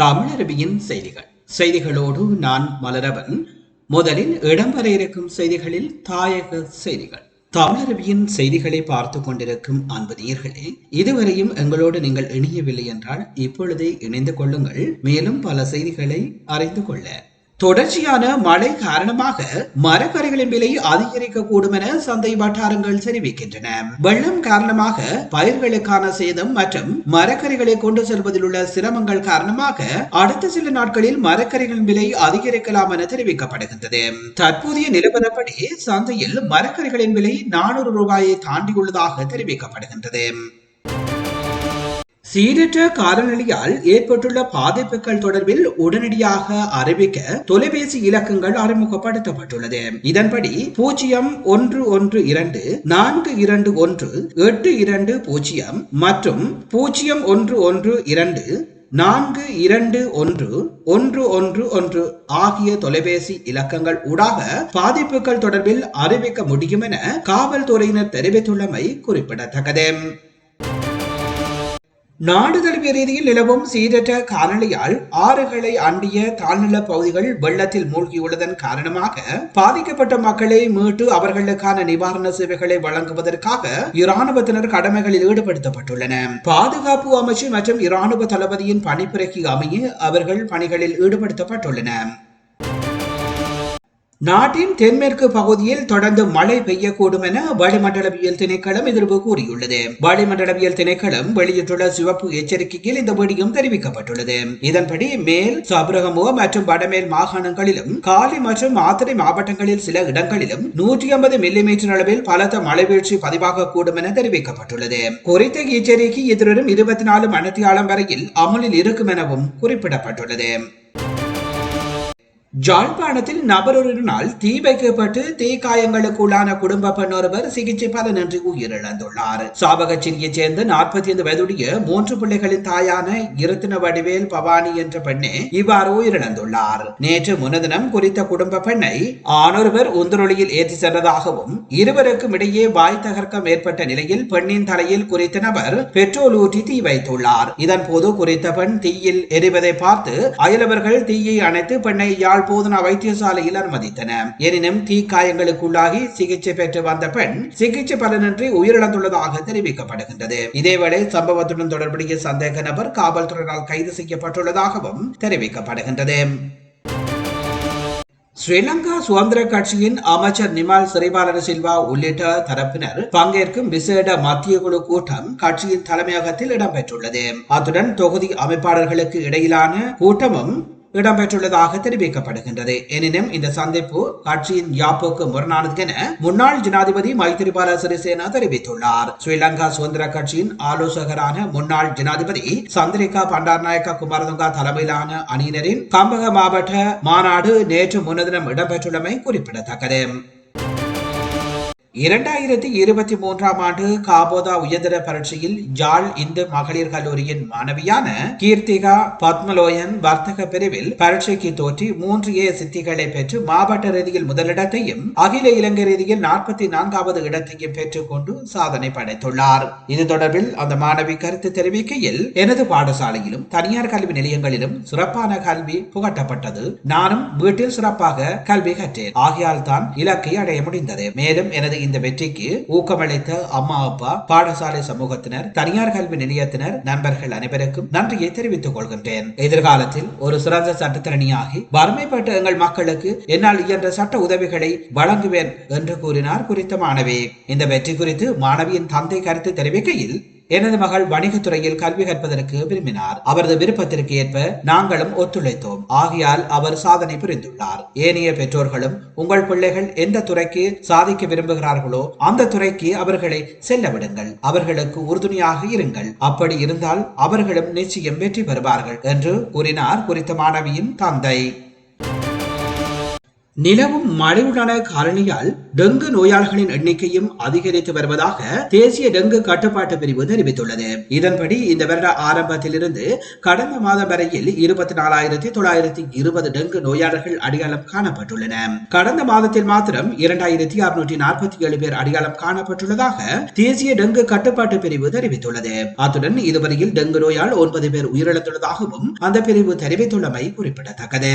தமிழருவியின் செய்திகள். செய்திகளோடு நான் மலரவன். முதலில் இடம்பெற இருக்கும் செய்திகளில் தாயக செய்திகள். தமிழருவியின் செய்திகளை பார்த்து கொண்டிருக்கும் அன்பு நேயர்களே இதுவரையும் எங்களோடு நீங்கள் இணையவில்லை என்றால் இப்பொழுதே இணைந்து கொள்ளுங்கள். மேலும் பல செய்திகளை அறிந்து கொள்ள தொடர்ச்சியான மழை காரணமாக மரக்கறிகளின் விலை அதிகரிக்கக்கூடும் என சந்தை வட்டாரங்கள் தெரிவிக்கின்றன. வெள்ளம் காரணமாக பயிர்களுக்கான சேதம் மற்றும் மரக்கறிகளை கொண்டு செல்வதில் உள்ள சிரமங்கள் காரணமாக அடுத்த சில நாட்களில் மரக்கறிகளின் விலை அதிகரிக்கலாம் என தெரிவிக்கப்படுகின்றது. தற்போதைய நிலவரப்படி சந்தையில் மரக்கறிகளின் விலை நானூறு ரூபாயை தாண்டியுள்ளதாக தெரிவிக்கப்படுகின்றது. சீரற்ற காலநிலையால் ஏற்பட்டுள்ள பாதிப்புகள் தொடர்பில் உடனடியாக அறிவிக்க தொலைபேசி இலக்கங்கள் அறிமுகப்படுத்தப்பட்டுள்ளது. இதன்படி பூஜ்ஜியம் ஒன்று ஒன்று இரண்டு நான்கு இரண்டு ஒன்று எட்டு இரண்டு பூஜ்ஜியம் மற்றும் பூஜ்ஜியம் ஒன்று ஒன்று இரண்டு நான்கு இரண்டு ஒன்று ஒன்று ஒன்று ஒன்று ஆகிய தொலைபேசி இலக்கங்கள் ஊடாக பாதிப்புகள் தொடர்பில் அறிவிக்க முடியும் என காவல்துறையினர் தெரிவித்துள்ளமை குறிப்பிடத்தக்கது. நாடு தழுவிய ரீதியில் நிலவும் சீரற்ற காலநிலையால் ஆறுகளை அண்டிய தாழ்நில பகுதிகள் வெள்ளத்தில் மூழ்கியுள்ளதன் காரணமாக பாதிக்கப்பட்ட மக்களை மீட்டு அவர்களுக்கான நிவாரண சேவைகளை வழங்குவதற்காக இராணுவத்தினர் கடமைகளில் ஈடுபடுத்தப்பட்டுள்ளனர் பாதுகாப்பு அமைச்சு மற்றும் இராணுவ தளபதியின் பணிப்புரைக்கு அமைய அவர்கள் பணிகளில் ஈடுபடுத்தப்பட்டுள்ளனர் நாட்டின் தென்மேற்கு பகுதியில் தொடர்ந்து மழை பெய்யக்கூடும் என வளிமண்டலவியல் திணைக்களம் எதிர்ப்பு கூறியுள்ளது. வளிமண்டலவியல் திணைக்களம் வெளியிட்டுள்ள சிவப்பு எச்சரிக்கையில் இந்த விடியும் தெரிவிக்கப்பட்டுள்ளது. இதன்படி மேல் சபரகமுக மற்றும் வடமேல் மாகாணங்களிலும் காலி மற்றும் மாத்திரை மாவட்டங்களில் சில இடங்களிலும் நூற்றி ஐம்பது மில்லிமீட்டர் அளவில் பலத்த மழை வீழ்ச்சி பதிவாகக்கூடும் என தெரிவிக்கப்பட்டுள்ளது. குறித்த எச்சரிக்கை எதிரும் இருபத்தி நாலு மணித்தியாலம் வரையில் அமலில் இருக்கும் எனவும் குறிப்பிடப்பட்டுள்ளது. ஜாழ்ப்பாணத்தில் நபரொருவரினால் தீ வைக்கப்பட்டு தீக்காயங்களுக்குள்ளான குடும்ப பெண் ஒருவர் சிகிச்சை பலனின்றி உயிரிழந்துள்ளார். சாவகச்சேரியைச் சேர்ந்த நாற்பத்தி ஐந்து வயதுடைய மூன்று பிள்ளைகளின் தாயான இருத்தின வடிவேல் பவானி என்ற பெண்ணே இவ்வாறு உயிரிழந்துள்ளார். நேற்று முன்னதினம் குறித்த குடும்ப பெண்ணை ஆணொருவர் உந்தரொலியில் ஏற்றி சென்றதாகவும் இருவருக்கும் இடையே வாய் தகர்க்கம் ஏற்பட்ட நிலையில் பெண்ணின் தலையில் குறித்த நபர் பெட்ரோல் ஊற்றி தீ வைத்துள்ளார். இதன் போது குறித்த பெண் தீயில் எரிவதை பார்த்து அயலவர்கள் தீயை அணைத்து பெண்ணை யாழ் போதனா வைத்தியசாலையில் அனுமதித்தனர் எனினும் தீ தீக்காயங்களுக்குள்ளாகி சிகிச்சை பெற்று வந்த பெண் சிகிச்சை பலனின்றி உயிரிழந்துள்ளதாக தெரிவிக்கப்படுகின்றது. இதேவேளை சம்பவத்துடன் தொடர்புடைய சந்தேக நபர் காவல்துறையினால் கைது செய்யப்பட்டுள்ளதாகவும் தெரிவிக்கப்படுகின்றது. ஸ்ரீலங்கா சுதந்திர கட்சியின் அமைச்சர் நிமால் சிறைபாலன சில்வா உள்ளிட்ட தரப்பினர் பங்கேற்கும் விசேட மத்திய குழு கூட்டம் கட்சியின் தலைமையகத்தில் இடம்பெற்றுள்ளது. அத்துடன் தொகுதி அமைப்பாளர்களுக்கு இடையிலான கூட்டமும் இடம்பெற்றுள்ளதாக தெரிவிக்கப்படுகின்றது. எனினும் இந்த சந்திப்பு கட்சியின் யாப்புக்கு முரணானது என முன்னாள் ஜனாதிபதி மைத்திரிபால சிறிசேனா தெரிவித்துள்ளார். ஸ்ரீலங்கா சுதந்திர கட்சியின் ஆலோசகரான முன்னாள் ஜனாதிபதி சந்திரிகா பண்டார்நாயக்க குமாரதுங்கா தலைமையிலான அணியினரின் கம்பக மாவட்ட மாநாடு நேற்று முன்னதினம் இடம்பெற்றுள்ளமை குறிப்பிடத்தக்கது. இரண்டாயிரத்தி இருபத்தி மூன்றாம் ஆண்டு காபோதா உயர்தர பரீட்சையில் ஜாழ் இந்து மகளிர் கல்லூரியின் மாணவியான கீர்த்திகா பத்மலோயன் வர்த்தக பிரிவில் பரீட்சைக்கு தோற்றி மூன்று ஏ சித்திகளை பெற்று மாவட்ட ரீதியில் முதலிடத்தையும் அகில இலங்கை ரீதியில் நாற்பத்தி நான்காவது இடத்தையும் பெற்றுக்கொண்டு சாதனை படைத்துள்ளார். இது தொடர்பில் அந்த மாணவி கருத்து தெரிவிக்கையில் எனது பாடசாலையிலும் தனியார் கல்வி நிலையங்களிலும் சிறப்பான கல்வி புகட்டப்பட்டது. நானும் வீட்டில் சிறப்பாக கல்வி கற்றேன். ஆகையால் தான் இலக்கை அடைய முடிந்தது. மேலும் எனது இந்த வெற்றிக்கு ஊக்கமளித்த அம்மா அப்பா பாடசாலை சமூகத்தினர் தனியார் கல்வி நிலையத்தினர் நண்பர்கள் அனைவருக்கும் நன்றியை தெரிவித்துக் கொள்கின்றேன். எதிர்காலத்தில் ஒரு சிறந்த சட்டத்திறனியாகி வறுமைப்பட்ட எங்கள் மக்களுக்கு என்னால் இயன்ற சட்ட உதவிகளை வழங்குவேன் என்று கூறினார் குறித்த மாணவி. இந்த வெற்றி குறித்து மாணவியின் தந்தை கருத்து தெரிவிக்கையில் எனது மகள் வணிகத்துறையில் கல்வி கற்பதற்கு விரும்பினார். அவரது விருப்பத்திற்கு ஏற்ப நாங்களும் ஒத்துழைத்தோம். ஆகையால் அவர் சாதனை புரிந்துள்ளார். ஏனைய பெற்றோர்களும் உங்கள் பிள்ளைகள் எந்த துறைக்கு சாதிக்க விரும்புகிறார்களோ அந்த துறைக்கு அவர்களை செல்ல விடுங்கள். அவர்களுக்கு உறுதுணையாக இருங்கள். அப்படி இருந்தால் அவர்களும் நிச்சயம் வெற்றி பெறுவார்கள் என்று கூறினார் குறித்த மாணவியின் தந்தை. நிலவும் மழையுடனான காரணியால் டெங்கு நோயாளிகளின் எண்ணிக்கையும் அதிகரித்து வருவதாக தேசிய டெங்கு கட்டுப்பாட்டு பிரிவு தெரிவித்துள்ளது. இதன்படி இந்த வருட ஆரம்பத்திலிருந்து கடந்த மாதம் வரையில் இருபத்தி நாலாயிரத்தி தொள்ளாயிரத்தி இருபது டெங்கு நோயாளர்கள் அடையாளம் காணப்பட்டுள்ளன. கடந்த மாதத்தில் மாத்திரம் இரண்டாயிரத்தி அறுநூற்றி நாற்பத்தி ஏழு பேர் அடையாளம் காணப்பட்டுள்ளதாக தேசிய டெங்கு கட்டுப்பாட்டு பிரிவு தெரிவித்துள்ளது. அத்துடன் இதுவரையில் டெங்கு நோயால் ஒன்பது பேர் உயிரிழந்துள்ளதாகவும் அந்த பிரிவு தெரிவித்துள்ளமை குறிப்பிடத்தக்கது.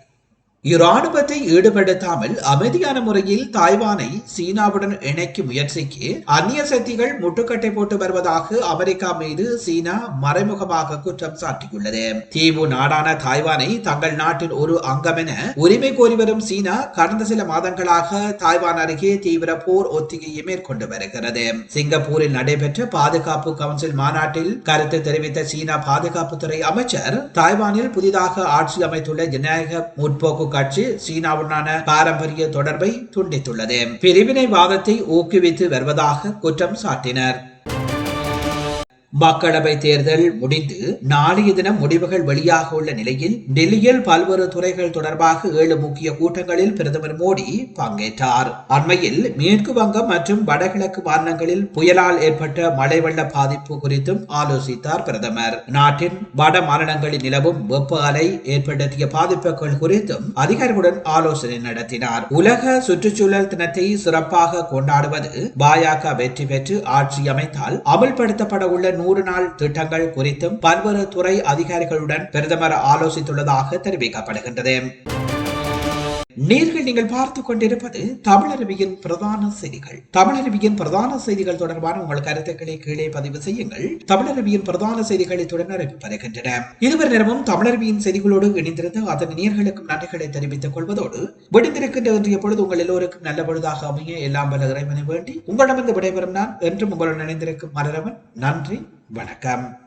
இராணுவத்தை ஈடுபடுத்தாமல் அமைதியான முறையில் தாய்வானை சீனாவுடன் இணைக்கும் முயற்சிக்கு அந்நிய சக்திகள் முட்டுக்கட்டை போட்டு வருவதாக அமெரிக்கா மீது சீனா மறைமுகமாக குற்றம் சாட்டியுள்ளது. தீவு நாடான தாய்வானை தங்கள் நாட்டின் ஒரு அங்கம் என உரிமை கோரி வரும் சீனா கடந்த சில மாதங்களாக தாய்வான் அருகே தீவிர போர் ஒத்திகையை மேற்கொண்டு வருகிறது. சிங்கப்பூரில் நடைபெற்ற பாதுகாப்பு கவுன்சில் மாநாட்டில் கருத்து தெரிவித்த சீனா பாதுகாப்புத்துறை அமைச்சர் தாய்வானில் புதிதாக ஆட்சி அமைத்துள்ள ஜனநாயக முற்போக்கு கட்சி சீனாவுடனான பாரம்பரிய தொடர்பை துண்டித்துள்ளது. பிரிவினைவாதத்தை ஊக்குவித்து வருவதாக குற்றம் சாட்டினர். மக்களவை தேர்தல் முடிந்து நாளைய தினம் முடிவுகள் வெளியாக உள்ள நிலையில் டெல்லியில் பல்வேறு துறைகள் தொடர்பாக ஏழு முக்கிய கூட்டங்களில் பிரதமர் மோடி பங்கேற்றார். அண்மையில் மேற்கு வங்கம் மற்றும் வடகிழக்கு மாநிலங்களில் புயலால் ஏற்பட்ட மழை வெள்ள பாதிப்பு குறித்தும் ஆலோசித்தார் பிரதமர். நாட்டின் வட மாநிலங்களில் நிலவும் வெப்ப அலை ஏற்படுத்திய பாதிப்புகள் குறித்தும் அதிகாரிகளுடன் ஆலோசனை நடத்தினார். உலக சுற்றுச்சூழல் தினத்தை சிறப்பாக கொண்டாடுவது பாஜக வெற்றி பெற்று ஆட்சி அமைத்தால் அமல்படுத்தப்பட உள்ள நூறு நாள் திட்டங்கள் குறித்தும் பல்வேறு துறை அதிகாரிகளுடன் பிரதமர் ஆலோசித்துள்ளதாக தெரிவிக்கப்படுகின்றது. நேர்கள் நீங்கள் பார்த்து கொண்டிருப்பது தமிழருவியின் பிரதான செய்திகள். தமிழருவியின் பிரதான செய்திகள் தொடர்பான உங்கள் கருத்துக்களை கீழே பதிவு செய்யுங்கள். தமிழருவியின் பிரதான செய்திகளை தொடர்ந்து வருகின்றன. இதுவரை நேரமும் தமிழருவியின் செய்திகளோடு இணைந்திருந்த அதன் நேர்களுக்கும் நன்றிகளை தெரிவித்துக் கொள்வதோடு விடுந்திருக்கின்ற இன்றைய பொழுது உங்கள் எல்லோருக்கும் நல்ல பொழுதாக அமைய எல்லாம் வல்ல இறைவனை வேண்டி உங்களிடமிருந்து விடைபெறும் நான் என்றும் உங்களுடன் இணைந்திருக்கும் மலரவன். நன்றி வணக்கம்.